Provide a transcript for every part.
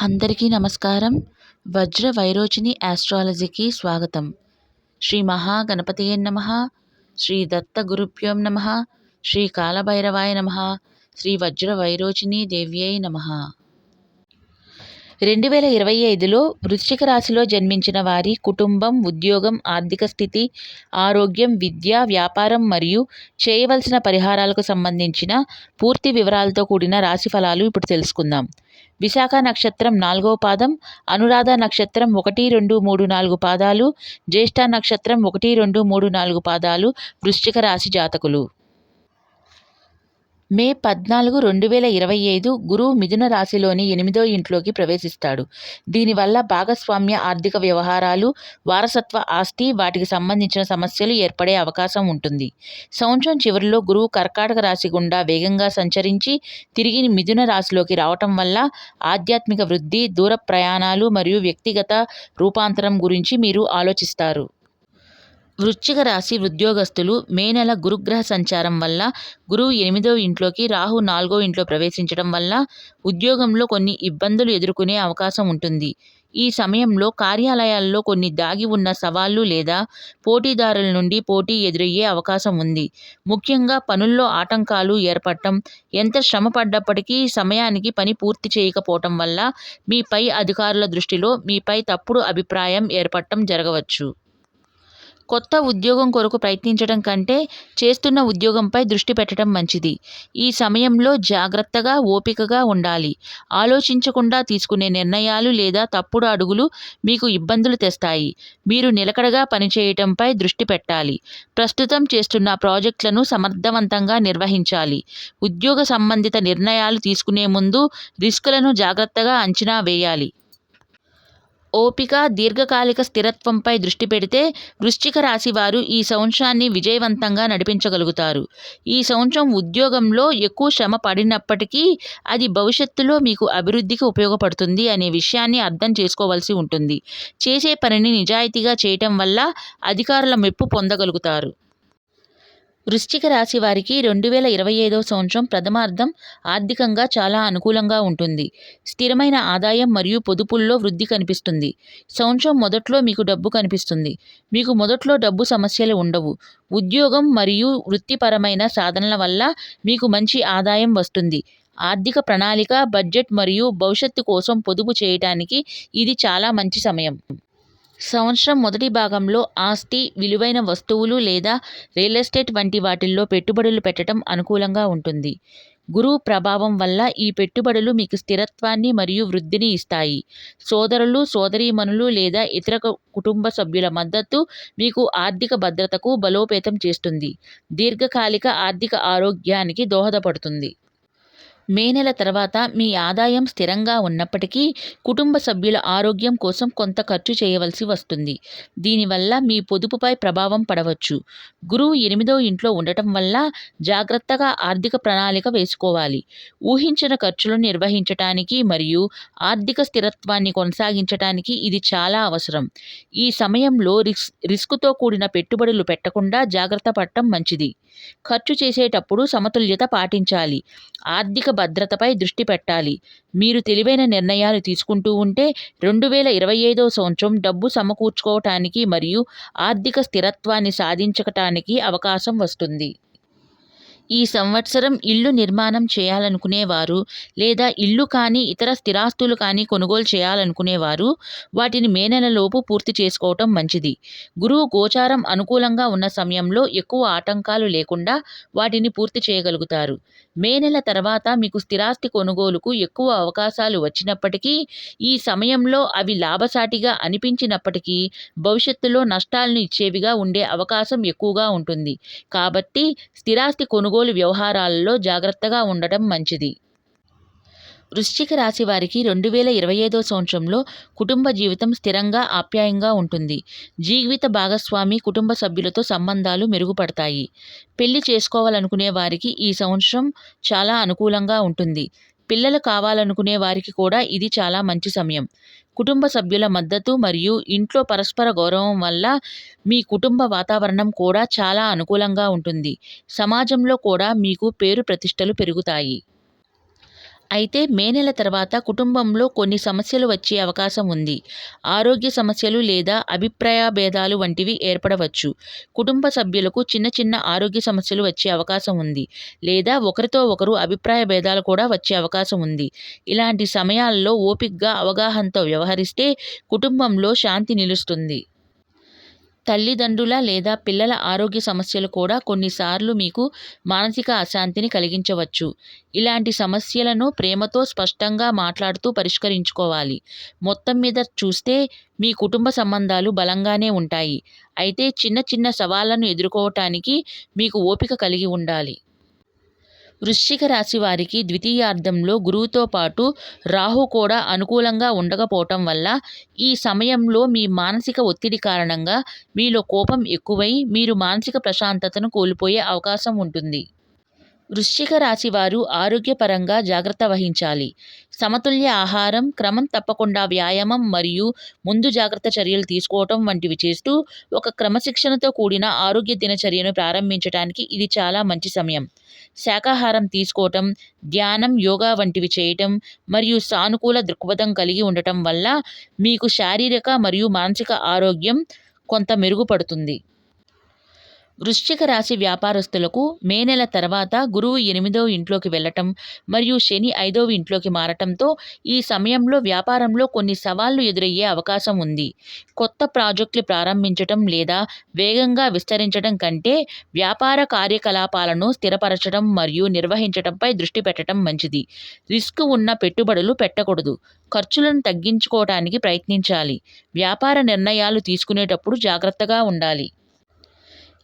అందరికీ నమస్కారం. వజ్ర వైరోచిని ఆస్ట్రాలజీకి స్వాగతం. శ్రీ మహాగణపతియే నమ. శ్రీ దత్త గురుభ్యోం నమ. శ్రీ కాలభైరవాయ నమ. శ్రీ వజ్ర వైరోచిని దేవ్యై నమ. రెండు వేల ఇరవై ఐదులో వృశ్చిక రాశిలో జన్మించిన వారి కుటుంబం ఉద్యోగం ఆర్థిక స్థితి ఆరోగ్యం విద్య వ్యాపారం మరియు చేయవలసిన పరిహారాలకు సంబంధించిన పూర్తి వివరాలతో కూడిన రాశి ఫలాలు ఇప్పుడు తెలుసుకుందాం. విశాఖ నక్షత్రం నాలుగో పాదం అనురాధ నక్షత్రం ఒకటి రెండు మూడు నాలుగు పాదాలు జ్యేష్ఠ నక్షత్రం ఒకటి రెండు మూడు నాలుగు పాదాలు వృశ్చిక రాశి జాతకులు. మే పద్నాలుగు రెండు వేల ఇరవై ఐదు గురువు మిథున రాశిలోని ఎనిమిదో ఇంట్లోకి ప్రవేశిస్తాడు. దీనివల్ల భాగస్వామ్య ఆర్థిక వ్యవహారాలు వారసత్వ ఆస్తి వాటికి సంబంధించిన సమస్యలు ఏర్పడే అవకాశం ఉంటుంది. సంవత్సరం చివరిలో గురువు కర్కాటక రాశి గుండా వేగంగా సంచరించి తిరిగి మిథున రాశిలోకి రావటం వల్ల ఆధ్యాత్మిక వృద్ధి దూర ప్రయాణాలు మరియు వ్యక్తిగత రూపాంతరం గురించి మీరు ఆలోచిస్తారు. వృశ్చిక రాశి ఉద్యోగస్తులు మే నెల గురుగ్రహ సంచారం వల్ల గురువు ఎనిమిదో ఇంట్లోకి రాహు నాలుగో ఇంట్లో ప్రవేశించడం వల్ల ఉద్యోగంలో కొన్ని ఇబ్బందులు ఎదుర్కొనే అవకాశం ఉంటుంది. ఈ సమయంలో కార్యాలయాల్లో కొన్ని దాగి ఉన్న సవాళ్ళు లేదా పోటీదారుల నుండి పోటీ ఎదురయ్యే అవకాశం ఉంది. ముఖ్యంగా పనుల్లో ఆటంకాలు ఏర్పడటం ఎంత శ్రమ పడ్డప్పటికీ సమయానికి పని పూర్తి చేయకపోవటం వల్ల మీ పై అధికారుల దృష్టిలో మీపై తప్పుడు అభిప్రాయం ఏర్పడటం జరగవచ్చు. కొత్త ఉద్యోగం కొరకు ప్రయత్నించడం కంటే చేస్తున్న ఉద్యోగంపై దృష్టి పెట్టడం మంచిది. ఈ సమయంలో జాగ్రత్తగా ఓపికగా ఉండాలి. ఆలోచించకుండా తీసుకునే నిర్ణయాలు లేదా తప్పుడు అడుగులు మీకు ఇబ్బందులు తెస్తాయి. మీరు నిలకడగా పనిచేయటంపై దృష్టి పెట్టాలి. ప్రస్తుతం చేస్తున్న ప్రాజెక్టులను సమర్థవంతంగా నిర్వహించాలి. ఉద్యోగ సంబంధిత నిర్ణయాలు తీసుకునే ముందు రిస్కులను జాగ్రత్తగా అంచనా వేయాలి. ఓపిక దీర్ఘకాలిక స్థిరత్వంపై దృష్టి పెడితే వృశ్చిక రాశి వారు ఈ సంవత్సరాన్ని విజయవంతంగా నడిపించగలుగుతారు. ఈ సంవత్సరం ఉద్యోగంలో ఎక్కువ శ్రమ పడినప్పటికీ అది భవిష్యత్తులో మీకు అభివృద్ధికి ఉపయోగపడుతుంది అనే విషయాన్ని అర్థం చేసుకోవాల్సి ఉంటుంది. చేసే పనిని నిజాయితీగా చేయటం వల్ల అధికారుల మెప్పు పొందగలుగుతారు. వృశ్చిక రాశి వారికి రెండు వేల ఇరవై ఐదవ సంవత్సరం ప్రథమార్థం ఆర్థికంగా చాలా అనుకూలంగా ఉంటుంది. స్థిరమైన ఆదాయం మరియు పొదుపుల్లో వృద్ధి కనిపిస్తుంది. సంవత్సరం మొదట్లో మీకు డబ్బు కనిపిస్తుంది. మీకు మొదట్లో డబ్బు సమస్యలు ఉండవు. ఉద్యోగం మరియు వృత్తిపరమైన సాధనల వల్ల మీకు మంచి ఆదాయం వస్తుంది. ఆర్థిక ప్రణాళిక బడ్జెట్ మరియు భవిష్యత్తు కోసం పొదుపు చేయటానికి ఇది చాలా మంచి సమయం. సంవత్సరం మొదటి భాగంలో ఆస్తి విలువైన వస్తువులు లేదా రియల్ ఎస్టేట్ వంటి వాటిల్లో పెట్టుబడులు పెట్టడం అనుకూలంగా ఉంటుంది. గురువు ప్రభావం వల్ల ఈ పెట్టుబడులు మీకు స్థిరత్వాన్ని మరియు వృద్ధిని ఇస్తాయి. సోదరులు సోదరీమణులు లేదా ఇతర కుటుంబ సభ్యుల మద్దతు మీకు ఆర్థిక భద్రతకు బలోపేతం చేస్తుంది. దీర్ఘకాలిక ఆర్థిక ఆరోగ్యానికి దోహదపడుతుంది. మే నెల తర్వాత మీ ఆదాయం స్థిరంగా ఉన్నప్పటికీ కుటుంబ సభ్యుల ఆరోగ్యం కోసం కొంత ఖర్చు చేయవలసి వస్తుంది. దీనివల్ల మీ పొదుపుపై ప్రభావం పడవచ్చు. గురువు ఎనిమిదో ఇంట్లో ఉండటం వల్ల జాగ్రత్తగా ఆర్థిక ప్రణాళిక వేసుకోవాలి. ఊహించిన ఖర్చులను నిర్వహించటానికి మరియు ఆర్థిక స్థిరత్వాన్ని కొనసాగించటానికి ఇది చాలా అవసరం. ఈ సమయంలో రిస్క్ రిస్క్తో కూడిన పెట్టుబడులు పెట్టకుండా జాగ్రత్త పడటం మంచిది. ఖర్చు చేసేటప్పుడు సమతుల్యత పాటించాలి. ఆర్థిక భద్రతపై దృష్టి పెట్టాలి. మీరు తెలివైన నిర్ణయాలు తీసుకుంటూ ఉంటే రెండు వేల ఇరవై ఐదవ సంవత్సరం డబ్బు సమకూర్చుకోవటానికి మరియు ఆర్థిక స్థిరత్వాన్ని సాధించటానికి అవకాశం వస్తుంది. ఈ సంవత్సరం ఇల్లు నిర్మాణం చేయాలనుకునేవారు లేదా ఇల్లు కానీ ఇతర స్థిరాస్తులు కానీ కొనుగోలు చేయాలనుకునేవారు వాటిని మే నెలలోపు పూర్తి చేసుకోవటం మంచిది. గురువు గోచారం అనుకూలంగా ఉన్న సమయంలో ఎక్కువ ఆటంకాలు లేకుండా వాటిని పూర్తి చేయగలుగుతారు. మే నెల తర్వాత మీకు స్థిరాస్తి కొనుగోలుకు ఎక్కువ అవకాశాలు వచ్చినప్పటికీ ఈ సమయంలో అవి లాభసాటిగా అనిపించినప్పటికీ భవిష్యత్తులో నష్టాలను ఇచ్చేవిగా ఉండే అవకాశం ఎక్కువగా ఉంటుంది. కాబట్టి స్థిరాస్తి కొనుగోలు వ్యవహారాలలో జాగ్రత్తగా ఉండటం మంచిది. వృశ్చిక రాశి వారికి రెండు వేల ఇరవై ఐదో సంవత్సరంలో కుటుంబ జీవితం స్థిరంగా ఆప్యాయంగా ఉంటుంది. జీవిత భాగస్వామి కుటుంబ సభ్యులతో సంబంధాలు మెరుగుపడతాయి. పెళ్ళి చేసుకోవాలనుకునే వారికి ఈ సంవత్సరం చాలా అనుకూలంగా ఉంటుంది. పిల్లలు కావాలనుకునే వారికి కూడా ఇది చాలా మంచి సమయం. కుటుంబ సభ్యుల మద్దతు మరియు ఇంట్లో పరస్పర గౌరవం వల్ల మీ కుటుంబ వాతావరణం కూడా చాలా అనుకూలంగా ఉంటుంది. సమాజంలో కూడా మీకు పేరు ప్రతిష్టలు పెరుగుతాయి. అయితే మే నెల తర్వాత కుటుంబంలో కొన్ని సమస్యలు వచ్చే అవకాశం ఉంది. ఆరోగ్య సమస్యలు లేదా అభిప్రాయ భేదాలు వంటివి ఏర్పడవచ్చు. కుటుంబ సభ్యులకు చిన్న చిన్న ఆరోగ్య సమస్యలు వచ్చే అవకాశం ఉంది. లేదా ఒకరితో ఒకరు అభిప్రాయ భేదాలు కూడా వచ్చే అవకాశం ఉంది. ఇలాంటి సమయాల్లో ఓపిక్గా అవగాహనతో వ్యవహరిస్తే కుటుంబంలో శాంతి నిలుస్తుంది. తల్లిదండ్రుల లేదా పిల్లల ఆరోగ్య సమస్యలు కూడా కొన్నిసార్లు మీకు మానసిక అశాంతిని కలిగించవచ్చు. ఇలాంటి సమస్యలను ప్రేమతో స్పష్టంగా మాట్లాడుతూ పరిష్కరించుకోవాలి. మొత్తం మీద చూస్తే మీ కుటుంబ సంబంధాలు బలంగానే ఉంటాయి. అయితే చిన్న చిన్న సవాళ్ళను ఎదుర్కోవటానికి మీకు ఓపిక కలిగి ఉండాలి. వృశ్చిక రాశి వారికి ద్వితీయార్థంలో గురువుతో పాటు రాహు కూడా అనుకూలంగా ఉండకపోవటం వల్ల ఈ సమయంలో మీ మానసిక ఒత్తిడి కారణంగా మీలో కోపం ఎక్కువై మీరు మానసిక ప్రశాంతతను కోల్పోయే అవకాశం ఉంటుంది. వృశ్చిక రాశి వారు ఆరోగ్యపరంగా జాగ్రత్త వహించాలి. సమతుల్య ఆహారం క్రమం తప్పకుండా వ్యాయామం మరియు ముందు జాగ్రత్త చర్యలు తీసుకోవటం వంటివి చేస్తూ ఒక క్రమశిక్షణతో కూడిన ఆరోగ్య దినచర్యను ప్రారంభించడానికి ఇది చాలా మంచి సమయం. శాకాహారం తీసుకోవటం ధ్యానం యోగా వంటివి చేయటం మరియు సానుకూల దృక్పథం కలిగి ఉండటం వల్ల మీకు శారీరక మరియు మానసిక ఆరోగ్యం కొంత మెరుగుపడుతుంది. వృశ్చిక రాశి వ్యాపారస్తులకు మే నెల తర్వాత గురువు ఎనిమిదవ ఇంట్లోకి వెళ్ళటం మరియు శని ఐదవ ఇంట్లోకి మారటంతో ఈ సమయంలో వ్యాపారంలో కొన్ని సవాళ్ళు ఎదురయ్యే అవకాశం ఉంది. కొత్త ప్రాజెక్టులు ప్రారంభించటం లేదా వేగంగా విస్తరించడం కంటే వ్యాపార కార్యకలాపాలను స్థిరపరచడం మరియు నిర్వహించడంపై దృష్టి పెట్టడం మంచిది. రిస్క్ ఉన్న పెట్టుబడులు పెట్టకూడదు. ఖర్చులను తగ్గించుకోవటానికి ప్రయత్నించాలి. వ్యాపార నిర్ణయాలు తీసుకునేటప్పుడు జాగ్రత్తగా ఉండాలి.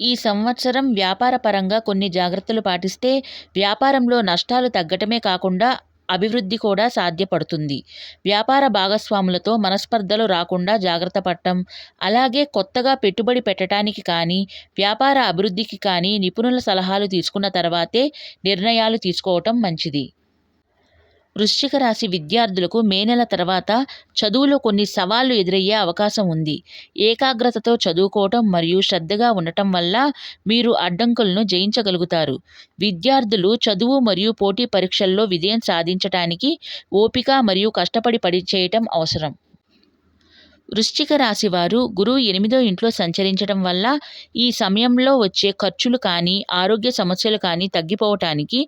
ఈ సంవత్సరం వ్యాపార పరంగా కొన్ని జాగ్రత్తలు పాటిస్తే వ్యాపారంలో నష్టాలు తగ్గటమే కాకుండా అభివృద్ధి కూడా సాధ్యపడుతుంది. వ్యాపార భాగస్వాములతో మనస్పర్ధలు రాకుండా జాగ్రత్త పడటం అలాగే కొత్తగా పెట్టుబడి పెట్టడానికి కానీ వ్యాపార అభివృద్ధికి కానీ నిపుణుల సలహాలు తీసుకున్న తర్వాతే నిర్ణయాలు తీసుకోవటం మంచిది. వృశ్చిక రాశి విద్యార్థులకు మే నెల తర్వాత చదువులో కొన్ని సవాళ్ళు ఎదురయ్యే అవకాశం ఉంది. ఏకాగ్రతతో చదువుకోవటం మరియు శ్రద్ధగా ఉండటం వల్ల మీరు అడ్డంకులను జయించగలుగుతారు. విద్యార్థులు చదువు మరియు పోటీ పరీక్షల్లో విజయం సాధించటానికి ఓపిక మరియు కష్టపడి పని చేయటం అవసరం. వృశ్చిక రాశి వారు గురువు ఎనిమిదో ఇంట్లో సంచరించడం వల్ల ఈ సమయంలో వచ్చే ఖర్చులు కానీ ఆరోగ్య సమస్యలు కానీ తగ్గిపోవటానికి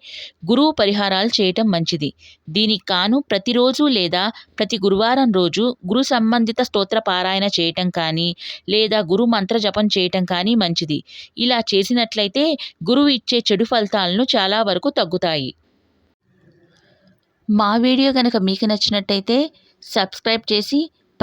గురువు పరిహారాలు చేయటం మంచిది. దీనికి కాను ప్రతిరోజు లేదా ప్రతి గురువారం రోజు గురు సంబంధిత స్తోత్ర పారాయణ చేయటం కానీ లేదా గురు మంత్ర జపం చేయటం కానీ మంచిది. ఇలా చేసినట్లయితే గురువు ఇచ్చే చెడు ఫలితాలను చాలా వరకు తగ్గుతాయి. మా వీడియో కనుక మీకు నచ్చినట్టయితే సబ్స్క్రైబ్ చేసి